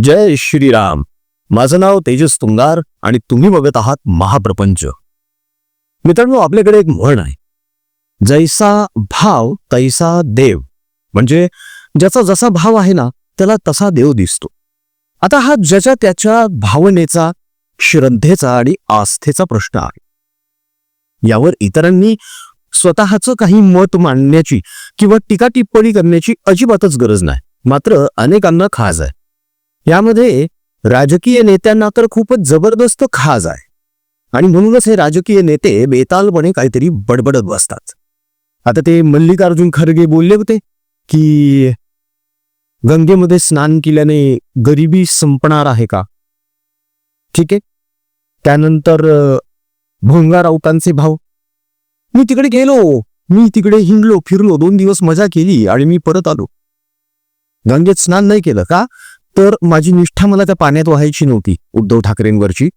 जय श्रीराम. माझं नाव तेजस तुंगार आणि तुम्ही बघत आहात महाप्रपंच. मित्रांनो आपल्याकडे एक म्हण आहे. जैसा भाव तैसा देव. म्हणजे ज्याचा जसा भाव आहे ना त्याला तसा देव दिसतो. आता हा ज्याच्या त्याच्या भावनेचा श्रद्धेचा आणि आस्थेचा प्रश्न आहे. यावर इतरांनी स्वतःचं काही मत मांडण्याची किंवा टीका टिप्पणी करण्याची अजिबातच गरज नाही. मात्र अनेकांना खाज आहे. यामध्ये राजकीय नेत्यांना तर खूपच जबरदस्त खाज आहे. आणि म्हणूनच हे राजकीय नेते बेतालपणे काहीतरी बडबडत बसतात. आता ते मल्लिकार्जुन खरगे बोलले होते की गंगेमध्ये स्नान केल्याने गरिबी संपणार आहे का? ठीक आहे. त्यानंतर अ, भोंगा राऊतांचे भाव मी तिकडे गेलो. मी तिकडे हिंडलो फिरलो. दोन दिवस मजा केली आणि मी परत आलो. गंगेत स्नान नाही केलं का? तर माझी निष्ठा मला त्या पाण्यात व्हायची नव्हती उद्धव ठाकरेंवरची.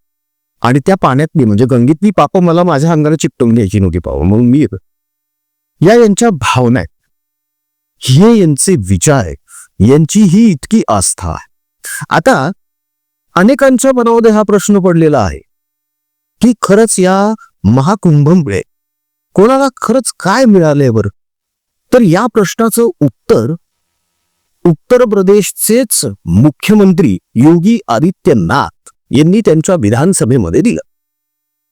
आणि त्या पाण्यातली म्हणजे गंगेतली पापं मला माझ्या अंगाला चिकटवून घ्यायची नव्हती पाव म्हणून मी या यांच्या भावना आहेत. हे यांचे विचार यांची ही इतकी आस्था आहे. आता अनेकांच्या मनामध्ये हा प्रश्न पडलेला आहे की खरंच या महाकुंभमुळे कोणाला खरंच काय मिळालंय बरं? तर या प्रश्नाचं उत्तर उत्तर प्रदेशचेच मुख्यमंत्री योगी आदित्यनाथ यांनी त्यांच्या विधानसभेमध्ये दिलं.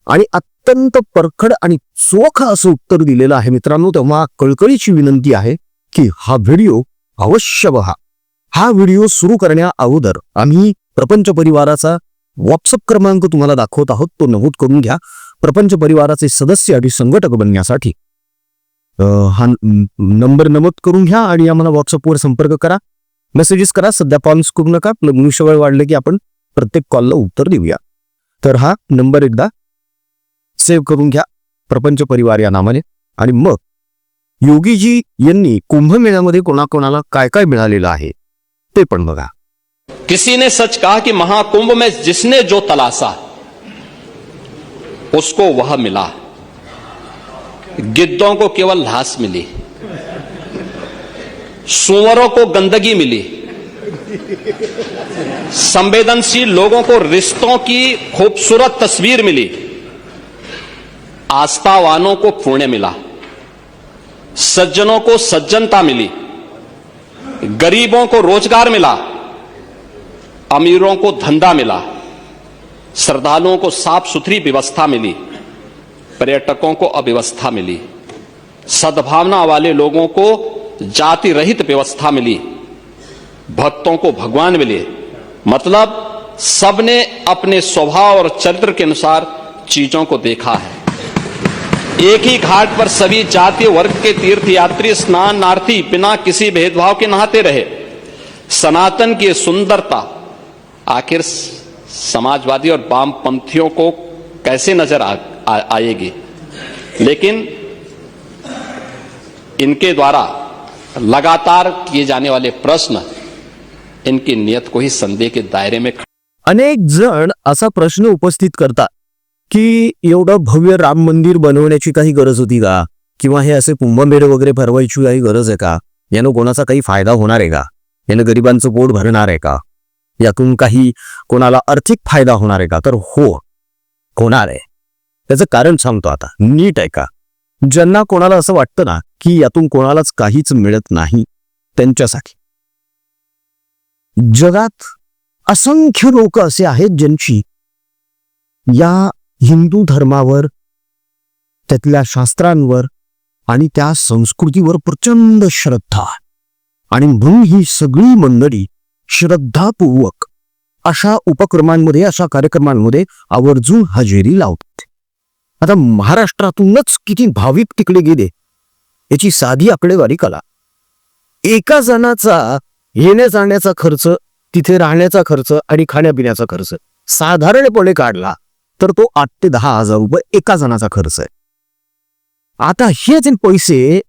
आणि अत्यंत परखड आणि चोख असं उत्तर दिलेलं आहे मित्रांनो तेव्हा कळकळीची विनंती आहे की हा व्हिडिओ अवश्य पहा हा व्हिडिओ सुरू करण्या अगोदर आम्ही प्रपंच परिवाराचा व्हॉट्सअप क्रमांक तुम्हाला दाखवत आहोत तो नमूद करून घ्या. प्रपंच परिवाराचे सदस्य आणि संघटक बनण्यासाठी हा नंबर नमूद करून घ्या आणि आम्हाला व्हॉट्सअपवर संपर्क करा. मेसेजेस करा. सध्या कॉल्स करू नका. मनुष्यबळ वाढलं की आपण प्रत्येक कॉलला उत्तर देऊया. तर हा नंबर एकदा सेव्ह करून घ्या. प्रपंच परिवार या नावाने. आणि मग योगीजी यांनी कुंभमेळ्यामध्ये कोणाकोणाला काय काय मिळालेलं आहे ते पण बघा. किसी ने सच कहा कि महाकुंभ में जिसने जो तलासा उसको वह मिला. गिद्धों को केवल लाश मिली, सुअरों को गंदगी मिली, संवेदनशील लोगों को रिश्तों की खूबसूरत तस्वीर मिली, आस्थावानों को पुण्य मिला, सज्जनों को सज्जनता मिली, गरीबों को रोज़गार मिला, अमीरों को धंधा मिला, श्रद्धालुओं को साफ़ सुथरी व्यवस्था मिली। पर्यटकों को अव्यवस्था मिली। सद्भावना वाले लोगों को जाति रहित व्यवस्था मिली। भक्तों को भगवान मिले। मतलब सबने अपने स्वभाव और चरित्र के अनुसार चीज़ों को देखा है। एक ही घाट पर सभी जाति वर्ग के तीर्थ यात्री स्नानार्थी बिना किसी भेदभाव के नहाते रहे। सनातन की सुंदरता। आखिर समाजवादी और वामपंथियों को कैसे नज़र आ, आ, आएगी। लेकिन इनके द्वारा लगातार किए जाने वाले प्रश्न इनकी नियत को ही संदेह के दायरे में अनेक जण असा प्रश्न उपस्थित करतात की एवढं भव्य राम मंदिर बनवण्याची काही गरज होती का? किंवा हे असे कुंभमेळे वगैरे भरवायची काही गरज आहे का? यानं कोणाचा काही फायदा होणार आहे का? यानं गरिबांचं पोट भरणार आहे का? यातून काही कोणाला आर्थिक फायदा होणार आहे का? तर हो होणार आहे. त्याचं कारण सांगतो आता. नीट ऐका. ज्यांना कोणाला असं वाटतं ना की यातून कोणालाच काहीच मिळत नाही त्यांच्यासाठी. जगात असंख्य लोक असे आहेत ज्यांची या हिंदू धर्मावर त्यातल्या शास्त्रांवर आणि त्या संस्कृतीवर प्रचंड श्रद्धा आणि म्हणून ही सगळी मंडळी श्रद्धापूर्वक अशा उपक्रमांमध्ये अशा कार्यक्रमांमध्ये आवर्जून हजेरी लावतात. आता महाराष्ट्रातूनच किती भाविक तिकडे गेले याची साधी आकडेवारी कला एका जणाचा येण्या जाण्याचा खर्च तिथे राहण्याचा खर्च आणि खाण्यापिण्याचा खर्च साधारणपणे काढला तर तो आठ ते दहा हजार रुपये एका जणाचा खर्च आहे. आता हे जे पैसे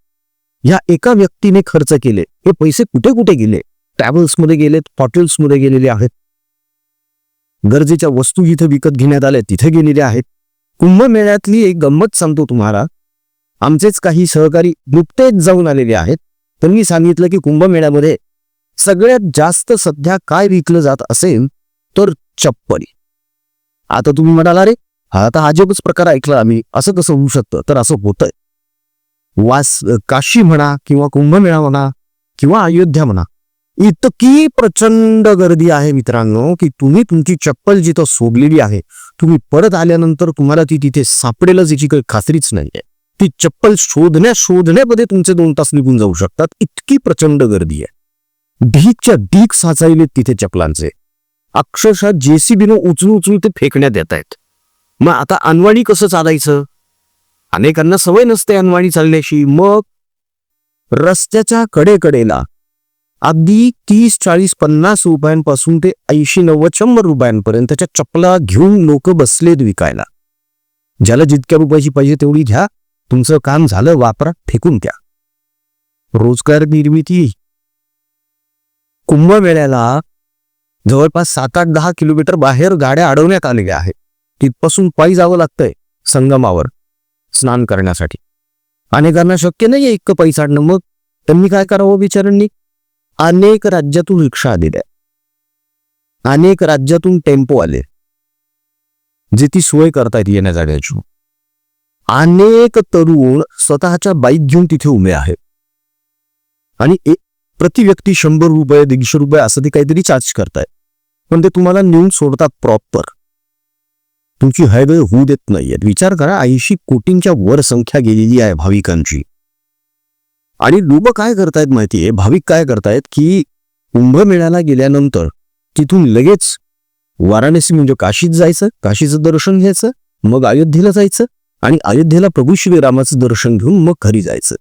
या एका व्यक्तीने खर्च केले. हे पैसे कुठे कुठे गेले? ट्रॅव्हल्समध्ये गेलेत हॉटेल्समध्ये गेलेले आहेत. गरजेच्या वस्तू जिथे विकत घेण्यात आल्या तिथे गेलेल्या आहेत. कुंभमेळ्यातली एक गंमत सांगतो तुम्हाला. आमचेच काही सहकारी नुकतेच जाऊन आलेले आहेत. त्यांनी सांगितलं की कुंभमेळ्यामध्ये सगळ्यात जास्त सध्या काय विकलं जात असेल तर चप्पली. आता तुम्ही म्हणाला रे हा आता अजबच प्रकार ऐकला आम्ही. असं कसं होऊ शकतं? तर असं होतंय. वास काशी म्हणा किंवा कुंभमेळा म्हणा किंवा अयोध्या म्हणा इतकी प्रचंड गर्दी आहे मित्रांनो की तुम्ही तुमची चप्पल जिथं सोडलेली आहे तुम्ही परत आल्यानंतर तुम्हाला ती तिथे सापडेलच याची काही खात्रीच नाहीये. ती चप्पल शोधण्या शोधण्यामध्ये तुमचे दोन तास निघून जाऊ शकतात. इतकी प्रचंड गर्दी आहे. ढीकच्या ढीक साचायलेत तिथे चपलांचे. अक्षरशः जेसीबीनं उचलून उचलून ते फेकण्यात येत आहेत. मग आता अनवाणी कसं चालायचं? अनेकांना सवय नसते अनवाणी चालण्याची. मग रस्त्याच्या कडेकडेला अगदी तीस चाळीस पन्नास रुपयांपासून ते ऐंशी नव्वद शंभर रुपयांपर्यंतच्या चपला घेऊन लोक बसलेत विकायला. ज्याला जितक्या रुपयाची पाहिजे तेवढी घ्या. तुमचं काम झालं वापरा फेकून द्या. रोजगार निर्मिती. कुंभमेळ्याला जवळपास सात आठ दहा किलोमीटर बाहेर गाड्या अडवण्यात आलेल्या आहेत. तिथपासून पायी जावं लागतंय संगमावर स्नान करण्यासाठी. अनेकांना शक्य नाहीये इतकं पायी चाडणं मग त्यांनी काय करावं बिचारांनी अनेक राज्यातून रिक्षा आलेल्या अनेक राज्यातून टेम्पो आले जे ती सोय करतायत येण्या जाण्याची. अनेक तरुण स्वतःच्या बाईक घेऊन तिथे उभे आहेत. आणि एक प्रति व्यक्ती शंभर रुपये दीडशे रुपये असं ते काहीतरी चार्ज करतायत. पण ते तुम्हाला नेऊन सोडतात प्रॉपर तुमची हयगय होऊ देत नाहीयेत. विचार करा ऐंशी कोटींच्या वर संख्या गेलेली आहे भाविकांची. आणि लोक काय करतायत माहितीये भाविक काय करतायत की कुंभमेळ्याला गेल्यानंतर तिथून लगेच वाराणसी म्हणजे काशीत जायचं काशीचं दर्शन घ्यायचं मग अयोध्येला जायचं आणि अयोध्येला प्रभू श्रीरामाचं दर्शन घेऊन मग घरी जायचं.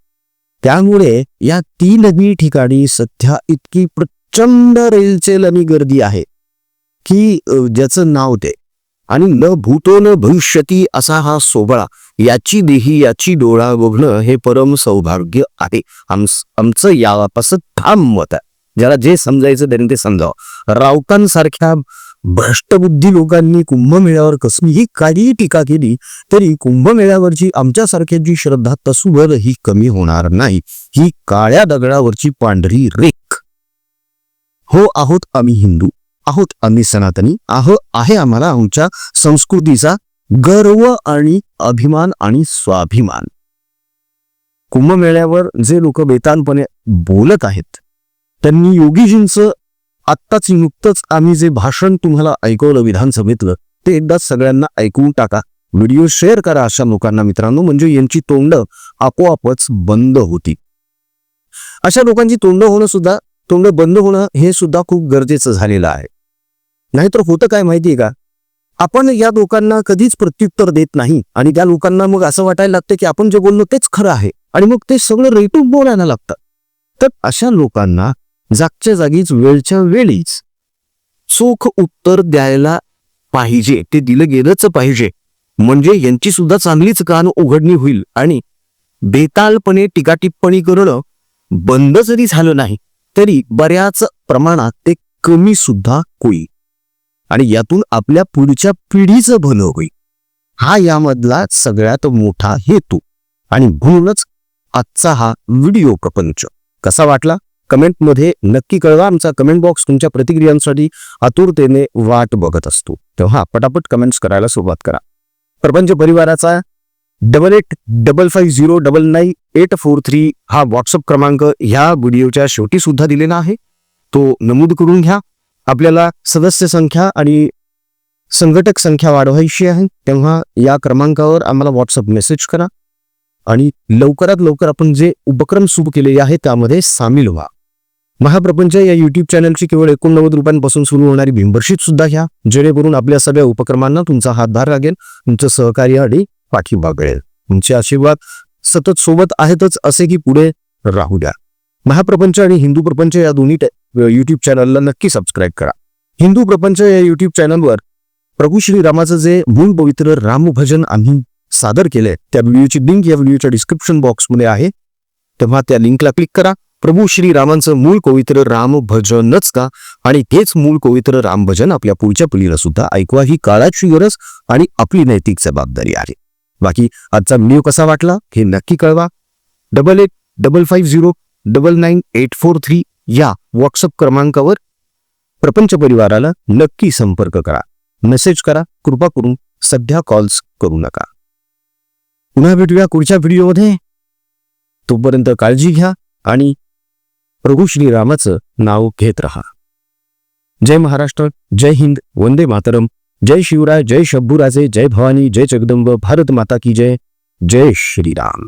त्यामुळे या तीनही ठिकाणी सध्या इतकी प्रचंड रेलचेल आणि गर्दी आहे की ज्याचं नाव ते. आणि न भूतो न भविष्यती असा हा सोहळा याची देही याची डोळा बघणं हे परम सौभाग्य आहे. आमचं यापासून ठाम मत आहे. ज्याला जे समजायचं त्यांनी ते समजावं. राऊतांसारख्या भ्रष्टबुद्धी लोकांनी कुंभमेळ्यावर कसलीही काही टीका केली तरी कुंभमेळ्यावरची आमच्यासारख्याची श्रद्धा तसूवर ही कमी होणार नाही. ही काळ्या दगडावरची पांढरी रेख. हो आहोत आम्ही हिंदू. आहोत आम्ही सनातनी. आहो आहे आम्हाला आमच्या संस्कृतीचा गर्व आणि अभिमान आणि स्वाभिमान. कुंभमेळ्यावर जे लोक बेतानपणे बोलत आहेत त्यांनी योगीजींचं आत्ताच नुकतंच आम्ही जे भाषण तुम्हाला ऐकवलं विधानसभेतलं ते एकदा सगळ्यांना ऐकून टाका. व्हिडिओ शेअर करा अशा लोकांना मित्रांनो म्हणजे यांची तोंड आपोआपच बंद होती. अशा लोकांची तोंड होणं सुद्धा तोंड बंद होणं हे सुद्धा खूप गरजेचं झालेलं आहे. नाहीतर होतं काय माहितीये का? आपण या लोकांना कधीच प्रत्युत्तर देत नाही. आणि त्या लोकांना मग असं वाटायला लागतं की आपण जे बोललो तेच खरं आहे. आणि मग ते सगळं रेटून बोलायला लागतं तर अशा लोकांना जागच्या जागीच वेळच्या वेळीच चोख उत्तर द्यायला पाहिजे. ते दिलं गेलंच पाहिजे. म्हणजे यांची सुद्धा चांगलीच कान उघडणी होईल. आणि बेतालपणे टीकाटिप्पणी करणं बंद जरी झालं नाही तरी बऱ्याच प्रमाणात ते कमी सुद्धा होईल. आणि यातून आपल्या पुढच्या पिढीचं भलं होईल. हा यामधला सगळ्यात मोठा हेतू आणि म्हणूनच आजचा हा व्हिडिओ प्रपंच. कसा वाटला? कमेंटमध्ये नक्की कळवा. आमचा कमेंट बॉक्स तुमच्या प्रतिक्रियांसाठी आतुरतेने वाट बघत असतो. तेव्हा पटापट कमेंट्स करायला सुरुवात करा. प्रपंच परिवाराचा double eight double five zero double nine eight four three हा व्हॉट्सअप क्रमांक ह्या व्हिडिओच्या शेवटी सुद्धा दिलेला आहे. तो नमूद करून घ्या. आपल्याला सदस्य संख्या आणि संघटक संख्या वाढवायची आहे तेव्हा या क्रमांकावर आम्हाला व्हॉट्सअप मेसेज करा आणि लवकरात लवकर आपण जे उपक्रम सुरू केलेले आहे त्यामध्ये सामील व्हा. महाप्रपंच या युट्यूब चॅनलची केवळ एकोणनव्वद रुपयांपासून सुरू होणारी मेंबरशिप सुद्धा घ्या जेणेकरून आपल्या सगळ्या उपक्रमांना तुमचा हातभार लागेल तुमचं सहकार्य आणि पाठिंबा मिळेल. तुमचे आशीर्वाद सतत सोबत आहेतच असे की पुढे राहू द्या. महाप्रपंच आणि हिंदू प्रपंच या दोन्ही यूट्यूब चॅनलला नक्की सबस्क्राईब करा. हिंदू प्रपंच या यूट्यूब चॅनलवर प्रभू श्रीरामाचं जे मूळ पवित्र रामभजन आम्ही सादर केलंय त्या व्हिडिओची लिंक या व्हिडिओच्या डिस्क्रिप्शन बॉक्समध्ये आहे. तेव्हा त्या लिंकला क्लिक करा. प्रभू श्री रामांचं मूळ पवित्र राम भजनच का? आणि तेच मूळ पवित्र राम भजन आपल्या पुढच्या पिढीला सुद्धा ऐकवा. ही काळाची गरज आणि आपली नैतिक जबाबदारी आहे. बाकी आजचा व्हिडिओ कसा वाटला हे नक्की कळवा. Double eight double five zero double nine eight four three या व्हॉट्सअप क्रमांकावर प्रपंच परिवाराला नक्की संपर्क करा. मेसेज करा. कृपा करून सध्या कॉल्स करू नका. पुन्हा भेटूया पुढच्या व्हिडिओमध्ये. तोपर्यंत काळजी घ्या आणि प्रभू श्रीरामाचं नाव घेत रहा. जय महाराष्ट्र. जय हिंद. वंदे मातरम. जय शिवराय. जय शंभूराजे. जय भवानी. जय जगदंब. भारत माता की जय. जय श्रीराम.